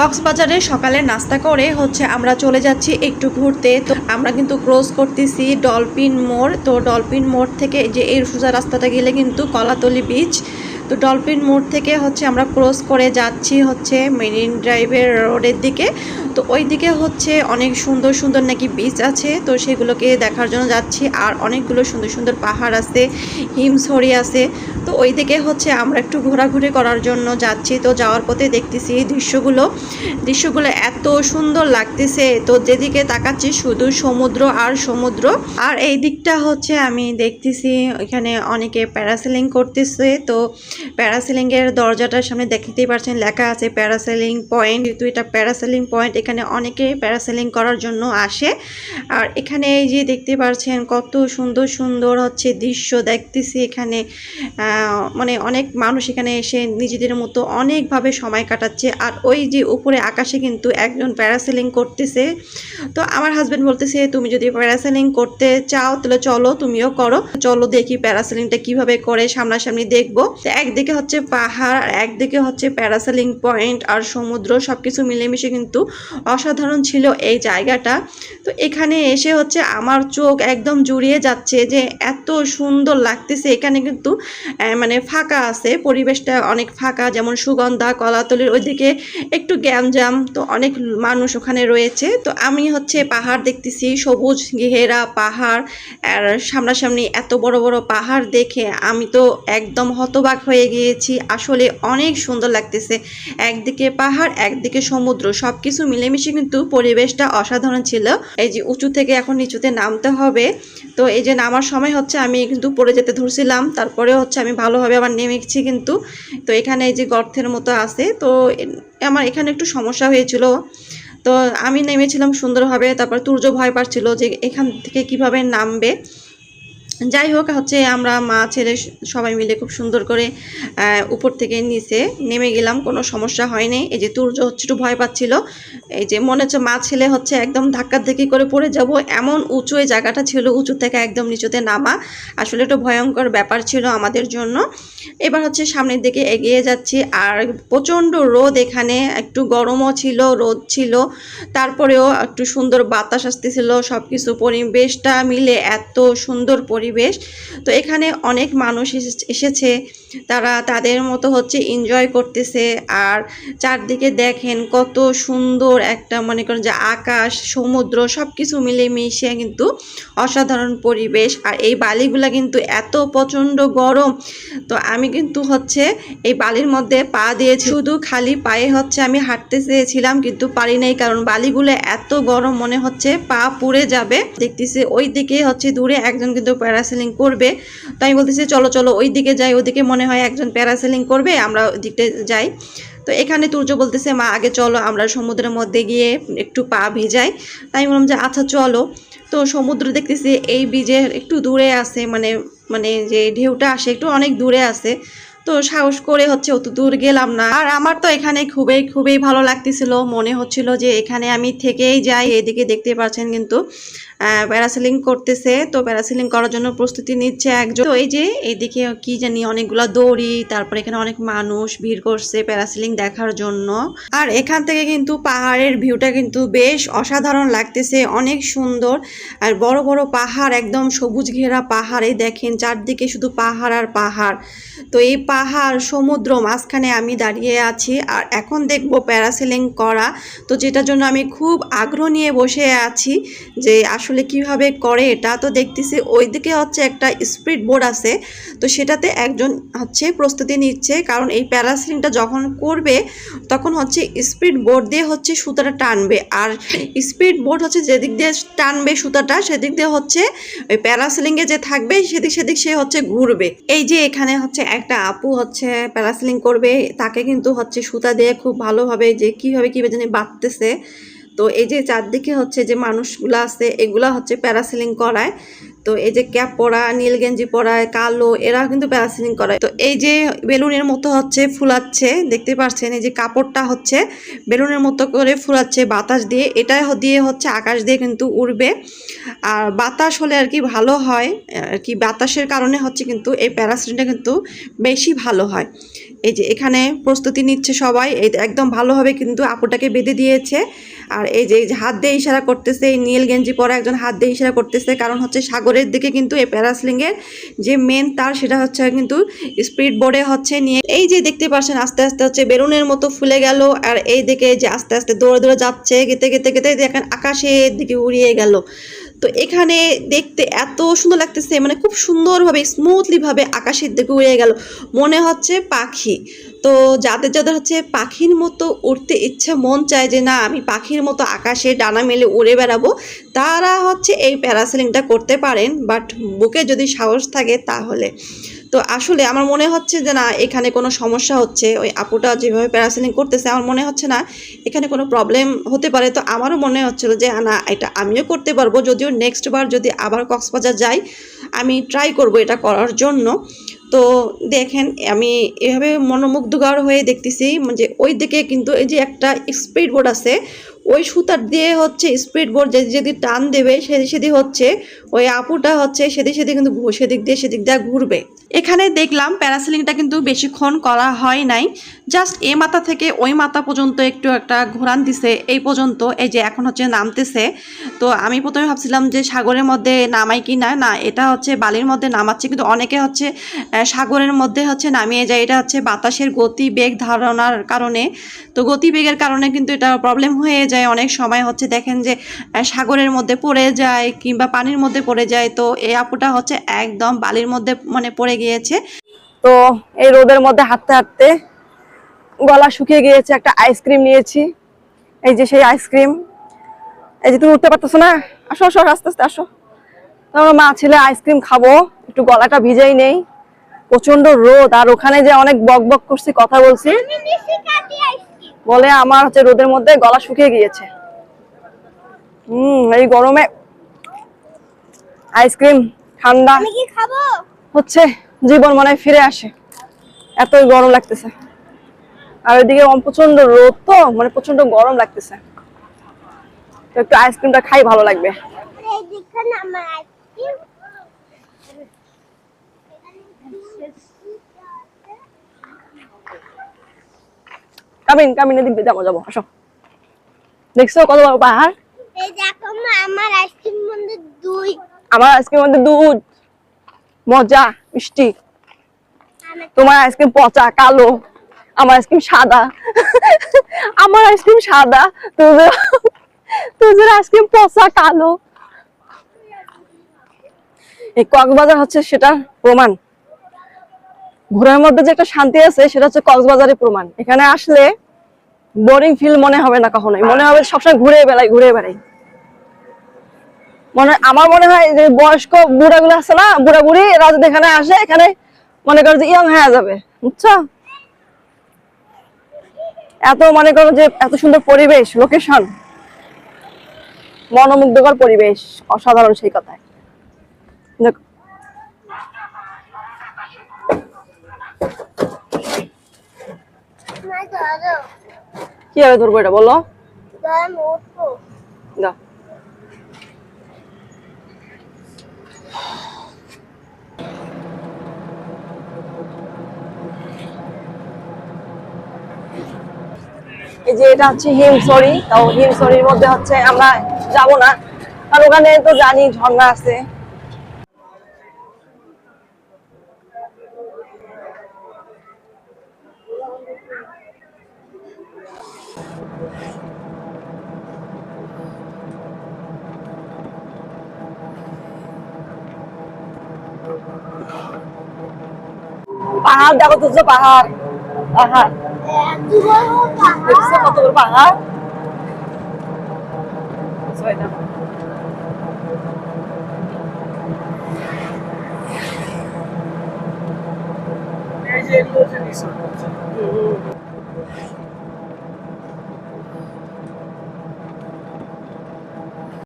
কক্সবাজারে সকালে নাস্তা করে হচ্ছে আমরা চলে যাচ্ছি একটু ঘুরতে। তো আমরা কিন্তু ক্রস করতেছি ডলফিন মোড়। তো ডলফিন মোড় থেকে যে এই সোজা রাস্তাটা গেলে কিন্তু কলাতলি বিচ তো ডলফিন মোড় থেকে হচ্ছে আমরা ক্রস করে যাচ্ছি হচ্ছে মেরিন ড্রাইভের রোডের দিকে। তো ওই দিকে হচ্ছে অনেক সুন্দর সুন্দর নাকি বিচ আছে, তো সেগুলোকে দেখার জন্য যাচ্ছি। আর অনেকগুলো সুন্দর সুন্দর পাহাড় আছে, হিমছড়ি আছে। তো ওই দিকে হচ্ছে আমরা একটু ঘোরাঘুরি করার জন্য যাচ্ছি। তো যাওয়ার পথে দেখতেছি দৃশ্যগুলো। দৃশ্যগুলো এত সুন্দর লাগতেছে। তো যেদিকে তাকাচ্ছি শুধু সমুদ্র আর সমুদ্র। আর এই দিকটা হচ্ছে আমি দেখতেছি এখানে অনেকে প্যারাসেলিং করতেছে। তো প্যারাসেলিংয়ের দরজাটার সামনে দেখতেই পারছেন লেখা আছে প্যারাসেলিং পয়েন্ট। তো এটা প্যারাসেলিং পয়েন্ট, এখানে অনেকে প্যারাসেলিং করার জন্য আসে। আর এখানে এই যে দেখতে পারছেন কত সুন্দর সুন্দর হচ্ছে দৃশ্য দেখতেছি এখানে। মানে অনেক মানুষ এখানে এসে নিজেদের মতো অনেকভাবে সময় কাটাচ্ছে। আর ওই যে উপরে আকাশে কিন্তু একজন প্যারাসেলিং করতেছে। তো আমার হাজবেন্ড বলতেছে, তুমি যদি প্যারাসেলিং করতে চাও, তাহলে চলো, তুমিও করো। চলো দেখি প্যারাসেলিংটা কীভাবে করে সামনাসামনি দেখব। একদিকে হচ্ছে পাহাড়, আর একদিকে হচ্ছে প্যারাসেলিং পয়েন্ট আর সমুদ্র, সবকিছু মিলেমিশে কিন্তু অসাধারণ ছিল এই জায়গাটা। তো এখানে এসে হচ্ছে আমার চোখ একদম জুড়িয়ে যাচ্ছে যে এত সুন্দর লাগতেছে। এখানে কিন্তু মানে ফাঁকা আছে, পরিবেশটা অনেক ফাঁকা, যেমন সুগন্ধা, কলাতলির ওইদিকে একটু গ্যাঞ্জাম, তো অনেক মানুষ ওখানে রয়েছে। তো আমি হচ্ছে পাহাড় দেখতেছি, সবুজ ঘেরা পাহাড়, আর সামনাসামনি এত বড় বড় পাহাড় দেখে আমি তো একদম হতবাক হয়ে গিয়েছি। আসলে অনেক সুন্দর লাগতেছে। একদিকে পাহাড়, একদিকে সমুদ্র সব কিছু মিলেমিশে কিন্তু পরিবেশটা অসাধারণ ছিল। এই যে উঁচু থেকে এখন নিচুতে নামতে হবে। তো এই যে নামার সময় হচ্ছে, আমি কিন্তু পড়ে যেতে ধরছিলাম। তারপরে হচ্ছে আমি ভালোভাবে আবার নেমেছি কিন্তু। তো এখানে এই যে গর্তের মতো আছে। তো আমার এখানে একটু সমস্যা হয়েছিল। তো আমি নেমেছিলাম সুন্দরভাবে। তারপর তুর্য ভয় পাচ্ছিল যে এখান থেকে কীভাবে নামবে। যাই হোক, হচ্ছে আমরা মা, ছেলে সবাই মিলে খুব সুন্দর করে উপর থেকে নিচে নেমে গেলাম, কোনো সমস্যা হয়নি। এই যে তুর্য হচ্ছে একটু ভয় পাচ্ছিল। এই যে মনে হচ্ছে মা, ছেলে হচ্ছে একদম ধাক্কা ধাক্কি করে পড়ে যাব। এমন উঁচু জায়গাটা ছিল, উঁচু থেকে একদম নিচুতে নামা। আসলে একটু ভয়ঙ্কর ব্যাপার ছিল আমাদের জন্য। এবার হচ্ছে সামনের দিকে এগিয়ে যাচ্ছি। আর প্রচণ্ড রোদ এখানে, একটু গরমও ছিল, রোদ ছিল। তারপরেও একটু সুন্দর বাতাস আসতেছিল সব কিছু পরিবেশটা মিলে এত সুন্দর পরিবেশ। তো এখানে অনেক মানুষ এসে- এসেছে। তারা তাদের মতো হচ্ছে এনজয় করতেছে। আর চারদিকে দেখেন কত সুন্দর একটা মনে করেন যে আকাশ, সমুদ্র সব কিছু মিলে মিশিয়ে কিন্তু অসাধারণ পরিবেশ। আর এই বালিগুলা কিন্তু এত প্রচণ্ড গরম। তো আমি কিন্তু হচ্ছে এই বালির মধ্যে পা দিয়েছি। শুধু খালি পায়ে হচ্ছে আমি হাঁটতে চেয়েছিলাম কিন্তু পারি নাই কারণ বালিগুলো এত গরম মনে হচ্ছে পা পুড়ে যাবে। দেখতেছি ওই দিকে হচ্ছে দূরে একজন কিন্তু প্যারাসেলিং করবে। তো আমি বলতেছি, চলো চলো ওই দিকে যাই ওদিকে মনে হয় একজন প্যারাসেলিং করবে, আমরা ওই দিকটা যাই। তো এখানে তুর্য বলতেছে, মা, আগে চলো, আমরা সমুদ্রের মধ্যে গিয়ে একটু পা ভিজাই। তাই বললাম যে আচ্ছা চলো। তো সমুদ্র দেখতেছি, এই বীজের একটু দূরে আছে মানে মানে যে ঢেউটা আসে, একটু অনেক দূরে আছে। তো সাহস করে হচ্ছে, অত দূর গেলাম না। আর আমার তো এখানে খুবই খুবই ভালো লাগতেছিল। মনে হচ্ছিল যে, এখানে আমি থেকেই যাই, এদিকে দেখতে পাচ্ছেন কিন্তু। প্যারাসেলিং করতেছে। তো প্যারাসেলিং করার জন্য প্রস্তুতি নিচ্ছে একজন। তো এই যে, এইদিকে কি জানি অনেকগুলা দড়ি, তারপরে এখানে অনেক মানুষ ভিড় করছে প্যারাসেলিং দেখার জন্য। আর এখান থেকে কিন্তু পাহাড়ের ভিউটা কিন্তু বেশ অসাধারণ লাগতেছে, অনেক সুন্দর। আর বড় বড় পাহাড়, একদম সবুজ ঘেরা পাহাড়ে দেখেন, চারদিকে শুধু পাহাড় আর পাহাড়। তো এই পাহাড়, সমুদ্র মাঝখানে আমি দাঁড়িয়ে আছি আর এখন দেখব প্যারাসেলিং করা। তো যেটার জন্য আমি খুব আগ্রহ নিয়ে বসে আছি যে আসলে কীভাবে করে এটা তো দেখতেছি, ওইদিকে হচ্ছে একটা স্পিড বোর্ড আছে, তো সেটাতে একজন হচ্ছে প্রস্তুতি নিচ্ছে, কারণ এই প্যারাসিলিংটা যখন করবে, তখন হচ্ছে স্পিড বোর্ড দিয়ে হচ্ছে সুতাটা টানবে, আর স্পিড বোর্ড হচ্ছে যেদিক দিয়ে টানবে সুতাটা, সেদিক দিয়ে হচ্ছে ওই প্যারাসিলিংয়ে যে থাকবে, সেদিক সেদিক সে হচ্ছে ঘুরবে। এই যে এখানে হচ্ছে একটা আপু হচ্ছে প্যারাসিলিং করবে, তাকে কিন্তু হচ্ছে সুতা দিয়ে খুব ভালোভাবে যে কীভাবে কীভাবে জানি বাঁধতেছে তো এই যে চারদিকে হচ্ছে যে মানুষগুলো আছে, এগুলা হচ্ছে প্যারাসেলিং করায়। তো এই যে ক্যাপ পরা নীল গেঞ্জি পরায়, কালো, এরা কিন্তু প্যারাসেলিং করায়। তো এই যে বেলুনের মতো হচ্ছে ফুলাচ্ছে, দেখতে পাচ্ছেন এই যে কাপড়টা হচ্ছে বেলুনের মতো করে ফুলাচ্ছে বাতাস দিয়ে। এটা দিয়ে হচ্ছে আকাশ দিয়ে কিন্তু উড়বে। আর বাতাস হলে আর কি ভালো হয়, আর কি বাতাসের কারণে হচ্ছে কিন্তু এই প্যারাসেলিংটা কিন্তু বেশি ভালো হয়। এই যে এখানে প্রস্তুতি নিচ্ছে সবাই। এই একদম ভালোভাবে কিন্তু আপুটাকে বেঁধে দিয়েছে। আর এই যে হাত দিয়ে ইশারা করতেছে, এই নীল গেঞ্জি পরা একজন হাত দিয়ে ইশারা করতেছে। কারণ হচ্ছে সাগরের দিকে কিন্তু এই প্যারাসলিংয়ের যে মেন তার সেটা হচ্ছে কিন্তু স্পিড বোর্ডে হচ্ছে নিয়ে এই যে দেখতে পাচ্ছেন আস্তে আস্তে হচ্ছে বেলুনের মতো ফুলে গেল। আর এই দিকে যে আস্তে আস্তে দৌড়ে দৌড়ে যাচ্ছে, গেতে গেতে গেতে দেখেন আকাশের দিকে উড়িয়ে গেল। তো এখানে দেখতে এত সুন্দর লাগতেছে মানে খুব সুন্দরভাবে স্মুথলিভাবে আকাশের দিকে উড়ে গেল। মনে হচ্ছে পাখি। তো যাদের যাদের হচ্ছে পাখির মতো উড়তে ইচ্ছে, মন চায় যে না, আমি পাখির মতো আকাশে ডানা মেলে উড়ে বেড়াবো, তারা হচ্ছে এই প্যারাসেলিংটা করতে পারেন। বাট বুকে যদি সাহস থাকে তাহলে। তো আসলে আমার মনে হচ্ছে যে না, এখানে কোনো সমস্যা হচ্ছে। ওই আপুটা যেভাবে প্যারাসেলিং করতেছে, আমার মনে হচ্ছে না এখানে কোনো প্রবলেম হতে পারে। তো আমারও মনে হচ্ছিল যে, না এটা আমিও করতে পারব। যদিও নেক্সট বার যদি আবার কক্সবাজার যাই, আমি ট্রাই করব এটা করার জন্য। তো দেখেন, আমি এভাবে মনোমুগ্ধকর হয়ে দেখতেছি যে, ওই দিকে কিন্তু এই যে একটা স্পিড বোর্ড আছে, ওই সুতার দিয়ে হচ্ছে স্পিড বোর্ড যদি টান দেবে সেদিক সেদিক হচ্ছে ওই আপুটা হচ্ছে সেদিক সেদিক কিন্তু সেদিক দিয়ে সেদিক দিয়ে ঘুরবে। এখানে দেখলাম প্যারাসিলিংটা কিন্তু বেশিক্ষণ করা হয় নাই। জাস্ট এ মাথা থেকে ওই মাথা পর্যন্ত একটু একটা ঘোরান দিছে। এই পর্যন্ত এই যে এখন হচ্ছে নামতেছে। তো আমি প্রথমে ভাবছিলাম যে সাগরের মধ্যে নামাই কি না? না, এটা হচ্ছে বালির মধ্যে নামাচ্ছে। কিন্তু অনেকে হচ্ছে সাগরের মধ্যে হচ্ছে নামিয়ে যায়। এটা হচ্ছে বাতাসের গতি বেগ ধারণার কারণে। তো গতিবেগের কারণে কিন্তু এটা প্রবলেম হয়ে যায়। অনেক সময় হচ্ছে দেখেন যে সাগরের মধ্যে পড়ে যায় কিংবা পানির মধ্যে পড়ে যায়। তো এই আপুটা হচ্ছে একদম বালির মধ্যে মানে পড়ে গিয়েছে। তো এই রোদের মধ্যে হাঁটতে হাঁটতে গলা শুকিয়ে গিয়েছে, একটা আইসক্রিম নিয়েছি। এই যে সেই আইসক্রিম এই যে তুমি উঠতে পারতেছো না? আসো আসো আস্তে আস্তে আসো। তো আমার মা ছেলে আইসক্রিম খাব, একটু গলাটা ভিজাই নেই। প্রচণ্ড রোদ, আর ওখানে যে অনেক বক বক করছি, কথা বলছি। বলে আমার হচ্ছে রোদের মধ্যে গলা শুকিয়ে গিয়েছে। হুম, এই গরমে আইসক্রিম ঠান্ডা। হচ্ছে জীবন মনে ফিরে আসে। এতই গরম লাগতেছে। আর ওইদিকে প্রচণ্ড রোদ তো মানে প্রচণ্ড গরম লাগতেছে। তো একটু আইসক্রিমটা খাই ভালো লাগবে। কামিন কামিন এদিক দিয়ে যাব যাব আসো। দেখছ কত বড় পাহাড় এই দেখো মা আমার আইসক্রিম মধ্যে দুই আমার আইসক্রিম মধ্যে দুধ, মজা, মিষ্টি। তোমার আইসক্রিম পচা, কালো। আমার আইসক্রিম সাদা। আমার আইসক্রিম সাদা। তোদের তোদের আইসক্রিম পচা, কালো। এই কক্সবাজার হচ্ছে সেটা প্রমাণ। ঘোরার মধ্যে যে একটা শান্তি আছে, সেটা হচ্ছে কক্সবাজারের প্রমাণ। এখানে আসলে বোরিং ফিল মনে হবে না কখনোই। মনে হবে সবসময় ঘুরে বেড়াই ঘুরে বেড়াই। মনে আমার মনে হয় যে বয়স্ক বুড়া গুলো আছে না বুড়া বুড়ি এরা যদি এখানে আসে এখানে মনে করো যে ইয়ং হয়ে যাবে বুঝছ? এত মনে করো যে এত সুন্দর পরিবেশ লোকেশন মনোমুগ্ধকর পরিবেশ অসাধারণ সেই কথায়। ধরো কীভাবে ধরবো এটা বলো? দাও। এই যে এটা হচ্ছে হিমসরি তাও হিমসরির মধ্যে হচ্ছে আমরা যাব না। আর ওখানে তো জানি ঝর্ণা আছে। পাহাড়, দেখো তো পাহাড়। পাহাড়। দেখছ পাহাড় কত বড় পাহাড় ছয় দেখো এই যে এগুলো হচ্ছে রিসোর্ট হুম।